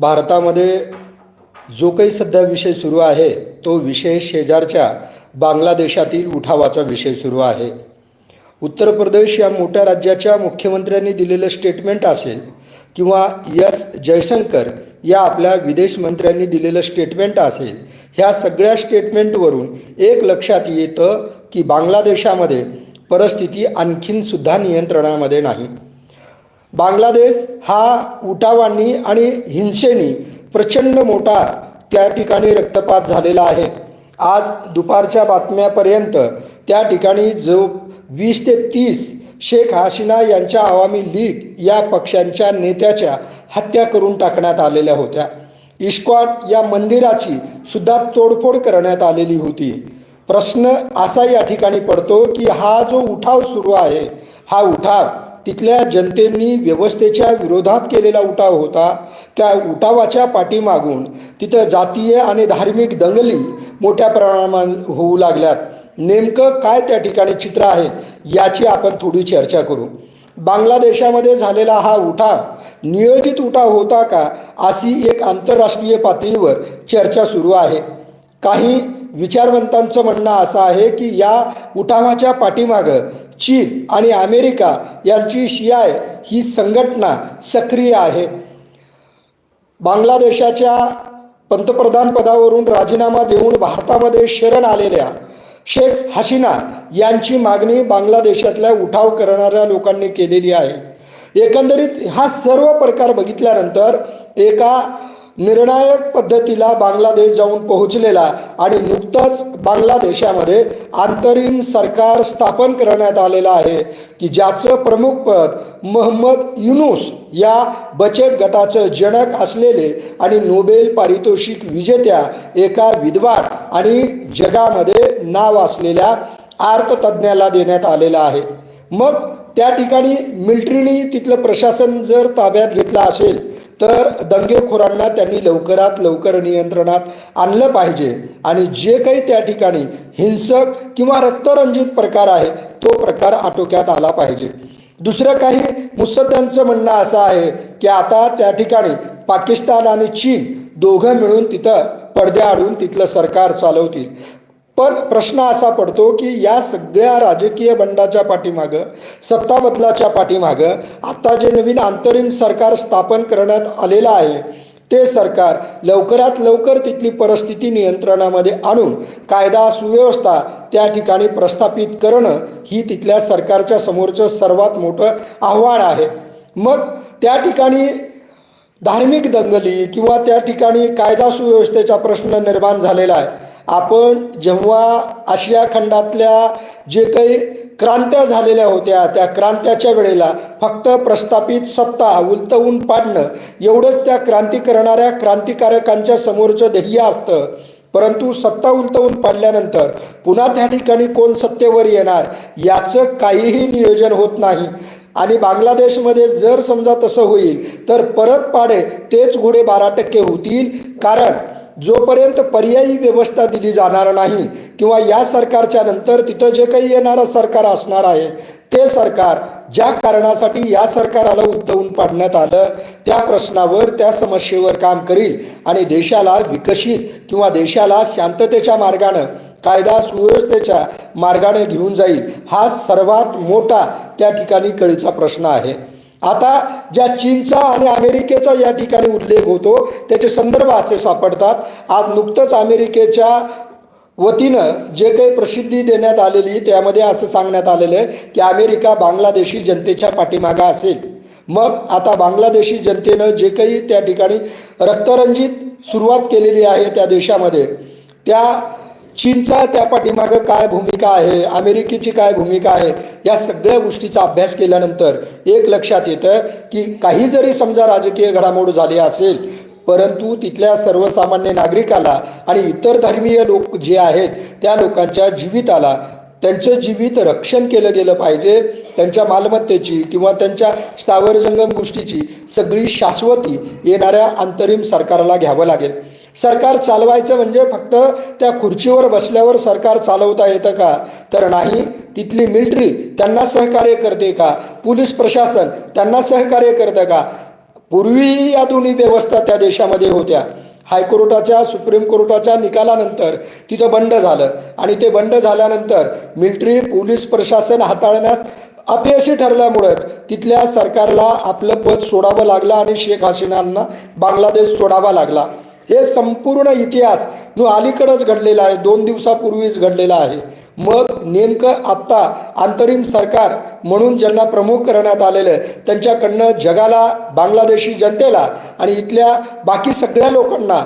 भारतामध्ये जो काही सध्या विषय सुरू आहे तो विषय शेजारच्या बांगलादेशातील उठावाचा विषय सुरू आहे. उत्तर प्रदेश या मोठ्या राज्याच्या मुख्यमंत्र्यांनी दिलेलं स्टेटमेंट असेल किंवा यस जयशंकर या आपल्या विदेश मंत्र्यांनी दिलेलं स्टेटमेंट असेल ह्या सगळ्या स्टेटमेंटवरून एक लक्षात येतं की बांगलादेशामध्ये परिस्थिती आणखीनसुद्धा नियंत्रणामध्ये नाही. बांगलादेश हा उठावांनी आणि हिंसेनी प्रचंड मोठा त्या ठिकाणी रक्तपात झालेला आहे. आज दुपारच्या बातम्यापर्यंत त्या ठिकाणी जो वीस ते तीस शेख हसीना यांच्या आवामी लीग या पक्षांच्या नेत्याच्या हत्या करून टाकण्यात आलेल्या होत्या. इस्कॉट या मंदिराची सुद्धा तोडफोड करण्यात आलेली होती. प्रश्न असा या ठिकाणी पडतो की हा जो उठाव सुरू आहे हा उठाव तिथल्या जनतेनी व्यवस्थेच्या विरोधात केलेला उठाव होता. त्या उठावाच्या पाठीमागून तिथं जातीय आणि धार्मिक दंगली मोठ्या प्रमाणात होऊ लागल्यात. नेमकं काय त्या ठिकाणी चित्र आहे याची आपण थोडी चर्चा करू. बांगलादेशामध्ये झालेला हा उठाव नियोजित उठाव होता का अशी एक आंतरराष्ट्रीय पातळीवर चर्चा सुरू आहे. काही विचारवंतांचं म्हणणं असं आहे की या उठावाच्या पाठीमागं चीन आणि अमेरिका यांची शियाय ही संघटना सक्रिय आहे. बांगलादेशाच्या पंतप्रधानपदावरून राजीनामा देऊन भारतामध्ये शरण आलेल्या शेख हसीना यांची मागणी बांगलादेशातल्या उठाव करणाऱ्या लोकांनी केलेली आहे. एकंदरीत हा सर्व प्रकार बघितल्यानंतर एका निर्णायक पद्धतीला बांगलादेश जाऊन पोहोचलेला आणि नुकतंच बांगलादेशामध्ये अंतरिम सरकार स्थापन करण्यात आलेलं आहे की ज्याचं प्रमुख पद महम्मद युनुस या बचत गटाचं जनक असलेले आणि नोबेल पारितोषिक विजेत्या एका विद्वान आणि जगामध्ये नाव असलेल्या अर्थतज्ज्ञाला देण्यात आलेलं आहे. मग त्या ठिकाणी मिलिटरीने तिथलं प्रशासन जर ताब्यात घेतलं असेल तर दंगेखोरांना त्यांनी लवकरात लवकर नियंत्रणात आणलं पाहिजे. आणि जे काही त्या ठिकाणी हिंसक किंवा रक्तरंजित प्रकार आहे तो प्रकार आटोक्यात आला पाहिजे. दुसरं काही मुसद्यांचं म्हणणं असं आहे की आता त्या ठिकाणी पाकिस्तान आणि चीन दोघं मिळून तिथं पडद्या आडून तिथलं सरकार चालवतील. पण प्रश्न असा पडतो की या सगळ्या राजकीय बंडाच्या पाठीमागं सत्ता बदलाच्या पाठीमागं आता जे नवीन अंतरिम सरकार स्थापन करण्यात आलेलं आहे ते सरकार लवकरात लवकर तिथली परिस्थिती नियंत्रणामध्ये आणून कायदा सुव्यवस्था त्या ठिकाणी प्रस्थापित करणं ही तिथल्या सरकारच्या समोरचं सर्वात मोठं आव्हान आहे. मग त्या ठिकाणी धार्मिक दंगली किंवा त्या ठिकाणी कायदा सुव्यवस्थेचा प्रश्न निर्माण झालेला आहे. आपण जेव्हा आशिया खंडातल्या जे काही क्रांत्या झालेल्या होत्या त्या क्रांत्याच्या वेळेला फक्त प्रस्थापित सत्ता उलटवून पाडणं एवढंच त्या क्रांती करणाऱ्या क्रांतिकारकांच्या समोरचं ध्येय असतं. परंतु सत्ता उलटवून पाडल्यानंतर पुन्हा त्या ठिकाणी कोण सत्तेवर येणार याचं काहीही नियोजन होत नाही. आणि बांगलादेशमध्ये जर समजा तसं होईल तर परत पाडे तेच घोडे बारा टक्के होतील. कारण जोपर्यंत पर्यायी व्यवस्था दिली जाणार नाही किंवा या सरकारच्या नंतर तिथं जे काही येणारं सरकार असणार आहे ते सरकार ज्या कारणासाठी या सरकाराला उद्धवून पाडण्यात आलं त्या प्रश्नावर त्या समस्येवर काम करील आणि देशाला विकसित किंवा देशाला शांततेच्या मार्गानं कायदा सुव्यवस्थेच्या मार्गाने घेऊन जाईल हा सर्वात मोठा त्या ठिकाणी कळीचा प्रश्न आहे. आता ज्या चीनचा आणि अमेरिकेचा या ठिकाणी उल्लेख होतो त्याचे संदर्भ असे सापडतात. आज नुकतंच अमेरिकेच्या वतीनं जे काही प्रसिद्धी देण्यात आलेली त्यामध्ये असं सांगण्यात आलेलं आहे की अमेरिका बांगलादेशी जनतेच्या पाठीमागा असेल. मग आता बांगलादेशी जनतेनं जे काही त्या ठिकाणी रक्तरंजित सुरुवात केलेली आहे त्या देशामध्ये त्या चीनचा त्या पाठीमागं काय भूमिका आहे अमेरिकेची काय भूमिका आहे या सगळ्या गोष्टीचा अभ्यास केल्यानंतर एक लक्षात येतं की काही जरी समजा राजकीय घडामोड झाली असेल परंतु तिथल्या सर्वसामान्य नागरिकाला आणि इतर धर्मीय लोक जे आहेत त्या लोकांच्या जीविताला त्यांचं जीवित रक्षण केलं गेलं पाहिजे त्यांच्या मालमत्तेची किंवा त्यांच्या स्थावर जंगम गोष्टीची सगळी शाश्वती येणाऱ्या अंतरिम सरकारला घ्यावं लागेल. सरकार चालवायचं म्हणजे फक्त त्या खुर्चीवर बसल्यावर सरकार चालवता येतं का? तर नाही. तिथली मिलिटरी त्यांना सहकार्य करते का? पोलीस प्रशासन त्यांना सहकार्य करतं का? पूर्वी या दोन्ही व्यवस्था त्या देशामध्ये होत्या. हायकोर्टाच्या सुप्रीम कोर्टाच्या निकालानंतर तिथं बंड झालं. आणि ते बंड झाल्यानंतर मिलिटरी पोलीस प्रशासन हाताळण्यास अपयशी ठरल्यामुळंच तिथल्या सरकारला आपलं पद सोडावं लागलं आणि शेख हसीनांना बांगलादेश सोडावा लागला. हे संपूर्ण इतिहास नु अलीकडंच घडलेला आहे. दोन दिवसापूर्वीच घडलेला आहे. मग नेमकं आत्ता अंतरिम सरकार म्हणून ज्यांना प्रमुख करण्यात आलेलं आहे त्यांच्याकडनं जगाला बांगलादेशी जनतेला आणि इथल्या बाकी सगळ्या लोकांना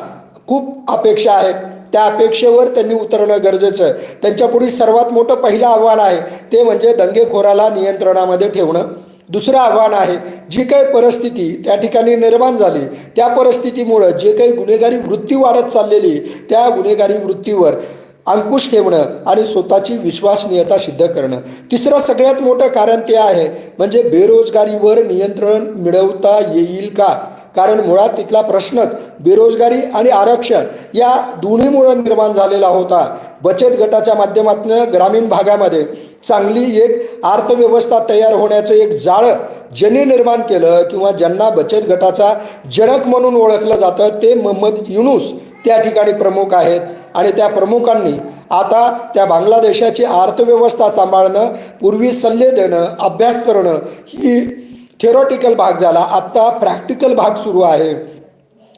खूप अपेक्षा आहेत. त्या अपेक्षेवर त्यांनी उतरणं गरजेचं आहे. त्यांच्यापुढे सर्वात मोठं पहिलं आव्हान आहे ते म्हणजे दंगेखोराला नियंत्रणामध्ये ठेवणं. दुसरं आव्हान आहे जी काही परिस्थिती त्या ठिकाणी निर्माण झाली त्या परिस्थितीमुळं जे काही गुन्हेगारी वृत्ती वाढत चाललेली त्या गुन्हेगारी वृत्तीवर अंकुश ठेवणं आणि स्वतःची विश्वसनीयता सिद्ध करणं. तिसरं सगळ्यात मोठं कारण ते आहे म्हणजे बेरोजगारीवर नियंत्रण मिळवता येईल का? कारण मुळात तिथला प्रश्नच बेरोजगारी आणि आरक्षण या दोन्हीमुळं निर्माण झालेला होता. बचत गटाच्या माध्यमातून ग्रामीण भागामध्ये चांगली एक अर्थव्यवस्था तयार होण्याचं एक जाळं ज्यांनी निर्माण केलं किंवा ज्यांना बचत गटाचा जनक म्हणून ओळखलं जातं ते मोहम्मद युनूस त्या ठिकाणी प्रमुख आहेत. आणि त्या प्रमुखांनी आता त्या बांगलादेशाची अर्थव्यवस्था सांभाळणं पूर्वी सल्ले देणं अभ्यास करणं ही थेरॉटिकल भाग झाला. आत्ता प्रॅक्टिकल भाग सुरू आहे.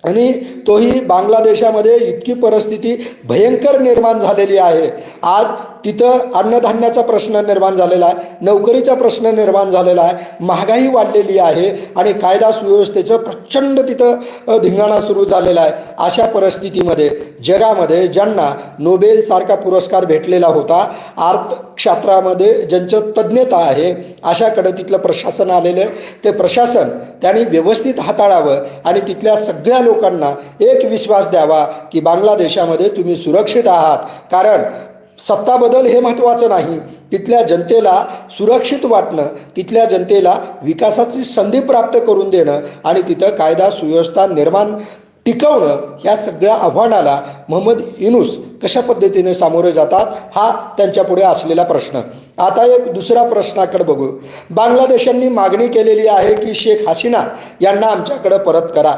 आणि तोही बांगलादेशामध्ये इतकी परिस्थिती भयंकर निर्माण झालेली आहे. आज तिथं अन्नधान्याचा प्रश्न निर्माण झालेला आहे नोकरीचा प्रश्न निर्माण झालेला आहे महागाई वाढलेली आहे आणि कायदा सुव्यवस्थेचं प्रचंड तिथं धिंगाणा सुरू झालेला आहे. अशा परिस्थितीमध्ये जगामध्ये ज्यांना नोबेलसारखा पुरस्कार भेटलेला होता अर्थक्षेत्रामध्ये ज्यांचं तज्ज्ञता आहे अशाकडे तिथलं प्रशासन आलेलं आहे. ते प्रशासन त्यांनी व्यवस्थित हाताळावं आणि तिथल्या सगळ्या लोकांना एक विश्वास द्यावा की बांगलादेशामध्ये तुम्ही सुरक्षित आहात. कारण सत्ता बदल हे महत्त्वाचं नाही. तिथल्या जनतेला सुरक्षित वाटणं तिथल्या जनतेला विकासाची संधी प्राप्त करून देणं आणि तिथं कायदा सुव्यवस्था निर्माण टिकवणं या सगळ्या आव्हानाला मोहम्मद युनुस कशा पद्धतीने सामोरे जातात हा त्यांच्यापुढे असलेला प्रश्न. आता एक दुसरा प्रश्नाकडे बघू. बांगलादेशांनी मागणी केलेली आहे की शेख हसीना यांना आमच्याकडं परत करा.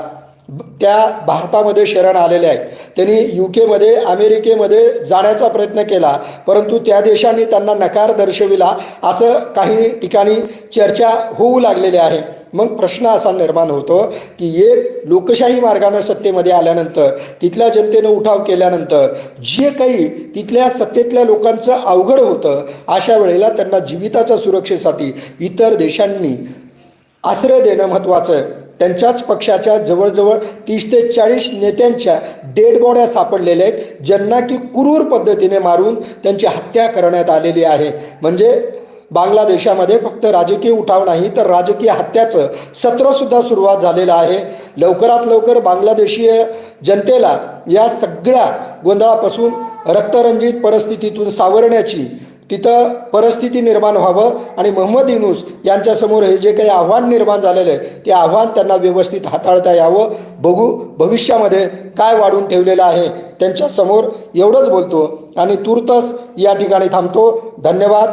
त्या भारतामध्ये शरण आलेल्या आहेत. त्यांनी यू केमध्ये अमेरिकेमध्ये जाण्याचा प्रयत्न केला परंतु त्या देशांनी त्यांना नकार दर्शविला असं काही ठिकाणी चर्चा होऊ लागलेली आहे. मग प्रश्न असा निर्माण होतो की एक लोकशाही मार्गानं सत्तेमध्ये आल्यानंतर तिथल्या जनतेनं उठाव केल्यानंतर जे काही तिथल्या सत्तेतल्या लोकांचं अवघड होतं अशा वेळेला त्यांना जीविताच्या सुरक्षेसाठी इतर देशांनी आश्रय देणं महत्त्वाचं आहे. त्यांच्याच पक्षाच्या जवळजवळ तीस ते चाळीस नेत्यांच्या डेड बॉड्या सापडलेल्या आहेत ज्यांना की क्रूर पद्धतीने मारून त्यांची हत्या करण्यात आलेली आहे. म्हणजे बांगलादेशामध्ये फक्त राजकीय उठाव नाही तर राजकीय हत्याचं सत्रसुद्धा सुरुवात झालेलं आहे. लवकरात लवकर बांगलादेशीय जनतेला या सगळ्या गोंधळापासून रक्तरंजित परिस्थितीतून सावरण्याची तिथं परिस्थिती निर्माण व्हावं आणि मोहम्मद युनूस यांच्यासमोर हे जे काही आव्हान निर्माण झालेलं आहे ते आव्हान त्यांना व्यवस्थित हाताळता यावं. बघू भविष्यामध्ये काय वाढून ठेवलेलं आहे त्यांच्यासमोर. एवढंच बोलतो आणि तुर्तच या ठिकाणी थांबतो. धन्यवाद.